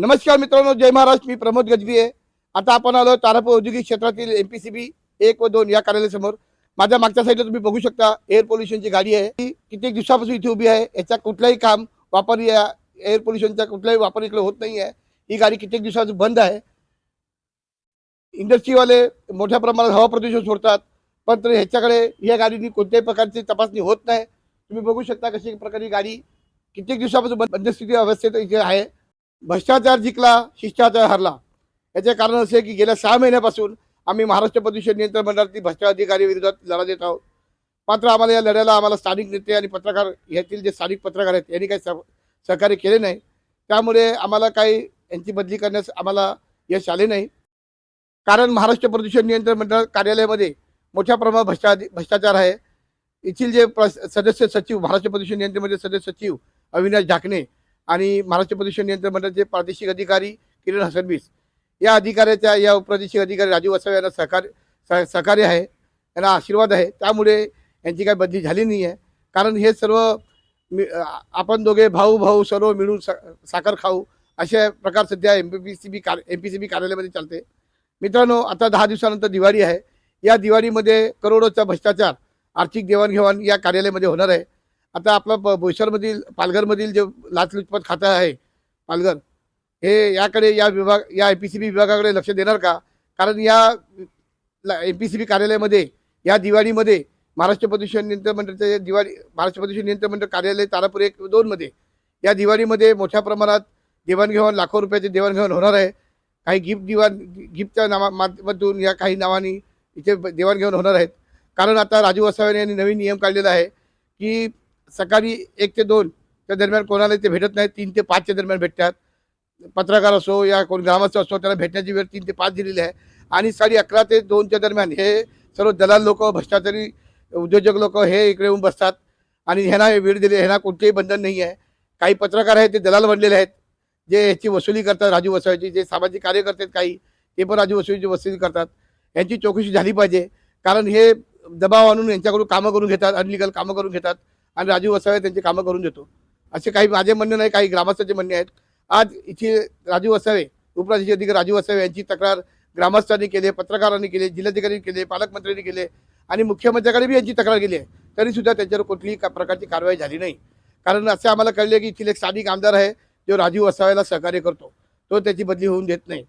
नमस्कार मित्रांनो जय महाराष्ट्र. मी प्रमोद गजबी आहे आता आपण आलो तारापूर औद्योगिक क्षेत्रातील एम पी सी बी एक व दोन या कार्यालयासमोर. माझ्या मागच्या साईडला तुम्ही बघू शकता एअर पोल्युशनची गाडी आहे. ती कित्येक दिवसापासून इथे उभी आहे. याचा कुठलाही काम वापर या एअर पोल्युशनचा कुठलाही वापर इकडे होत नाही आहे ही गाडी कित्येक दिवसापासून बंद आहे. इंडस्ट्रीवाले मोठ्या प्रमाणात हवा प्रदूषण सोडतात. पण तरी ह्याच्याकडे या गाडीनी कोणत्याही प्रकारची तपासणी होत नाही. तुम्ही बघू शकता कशी प्रकारे गाडी कित्येक दिवसापासून बंद स्थिती अवस्थेत इथे आहे. भ्रष्टाचार जिंकला शिष्टाचार हरला. याचे कारण असे आहे की गेल्या सहा महिन्यापासून आम्ही महाराष्ट्र प्रदूषण नियंत्रण मंडळातील भ्रष्टाचार अधिकारी विरोधात लढा देत आहोत. मात्र आम्हाला या लढ्याला आम्हाला स्थानिक नेते आणि पत्रकार यातील जे स्थानिक पत्रकार आहेत यांनी काही सहकार्य केले नाही. त्यामुळे आम्हाला काही यांची बदली करण्यास आम्हाला यश आले नाही. कारण महाराष्ट्र प्रदूषण नियंत्रण मंडळ कार्यालयामध्ये मोठ्या प्रमाणात भ्रष्टा भ्रष्टाचार आहे. येथील जे प्र सदस्य सचिव महाराष्ट्र प्रदूषण नियंत्रण सदस्य सचिव अविनाश ढाकणे आणि महाराष्ट्र प्रदूषण नियंत्रण मंडळाचे प्रादेशिक अधिकारी किरण हसनबीस या अधिकाऱ्याच्या या उपप्रादेशिक अधिकारी राजीव वसावे यांना सहकार्य सहकार्य आहे. यांना आशीर्वाद आहे. त्यामुळे यांची काही बदली झाली नाही आहे कारण हे सर्व मी आपण दोघे भाऊ भाऊ सर्व मिळून सा साखर खाऊ अशा प्रकार सध्या एम पी सी बी कार एम पी सी बी कार्यालयामध्ये चालते. मित्रांनो आता दहा दिवसानंतर दिवाळी आहे. या दिवाळीमध्ये करोडोचा भ्रष्टाचार आर्थिक देवाणघेवाण या कार्यालयामध्ये होणार आहे. आता आपलं ब बोईसरमधील पालघरमधील जे लाचलुचपत खातं आहे पालघर हे याकडे या विभाग या एम पी सी बी विभागाकडे लक्ष देणार का? कारण या एम पी सी बी कार्यालयामध्ये या दिवाळीमध्ये महाराष्ट्र प्रदूषण नियंत्रण मंडळाचे दिवाळी महाराष्ट्र प्रदूषण नियंत्रण मंडळ कार्यालय तारापूर एक दोनमध्ये या दिवाळीमध्ये मोठ्या प्रमाणात देवाणघेवाण लाखो रुपयाचे देवाणघेवाण होणार आहे. काही गिफ्ट दिवाण गिफ्टच्या नावा माध्यमातून या काही नावानी इथे देवाणघेवाण होणार आहेत. कारण आता राजू वसावे यांनी नवीन नियम काढलेला आहे की सकाळी एक ते दोन त्या दरम्यान कोणाला ते भेटत नाही तीन ते पाचच्या दरम्यान भेटतात. पत्रकार असो या कोण ग्रामस्थ असो त्याला भेटण्याची वेळ तीन ते पाच दिलेली आहे. आणि साडे अकरा ते दोनच्या दरम्यान हे सर्व दलाल लोक भ्रष्टाचारी उद्योजक लोक हे इकडे येऊन बसतात. आणि ह्यांना वेळ दिली ह्यांना कोणतेही बंधन नाही आहे. काही पत्रकार आहेत ते दलाल बनलेले आहेत जे ह्याची वसुली करतात राजू वसवायची जे सामाजिक कार्यकर्ते आहेत काही ते पण राजू वसुलीची वसुली करतात. यांची चौकशी झाली पाहिजे. कारण हे दबाव आणून यांच्याकडून कामं करून घेतात अनलिगल कामं करून घेतात. आणि राजू वसावे त्यांची कामं करून देतो. असे काही माझे म्हणणे नाही काही ग्रामस्थांचे म्हणणे आहेत. आज इथे राजू वसावे उपराज्याचे अधिकारी राजू वसावे यांची तक्रार ग्रामस्थांनी केली पत्रकारांनी केली जिल्हाधिकारी केले पालकमंत्र्यांनी केले आणि मुख्यमंत्र्याकडे बी यांची तक्रार केली आहे. तरीसुद्धा त्यांच्यावर कुठलीही का- प्रकारची कारवाई झाली नाही. कारण असे आम्हाला कळले की इथील एक स्थानिक आमदार आहे जो राजीव वसावेला सहकार्य करतो. तो त्याची बदली होऊन देत नाही.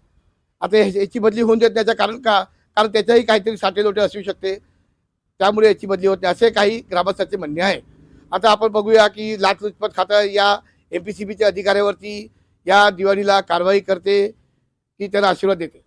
आता याची बदली होऊन देत त्याचं कारण का? कारण त्याच्याही काहीतरी साठे लोटे असू शकते. त्यामुळे याची बदली होत नाही. असे काही ग्रामस्थांचे म्हणणे आहे. आता आपण बघूया की लाचलुचपत खातं या एम पी सी बीच्या अधिकाऱ्यावरती या दिवाळीला कारवाई करते की त्याला आशीर्वाद देते.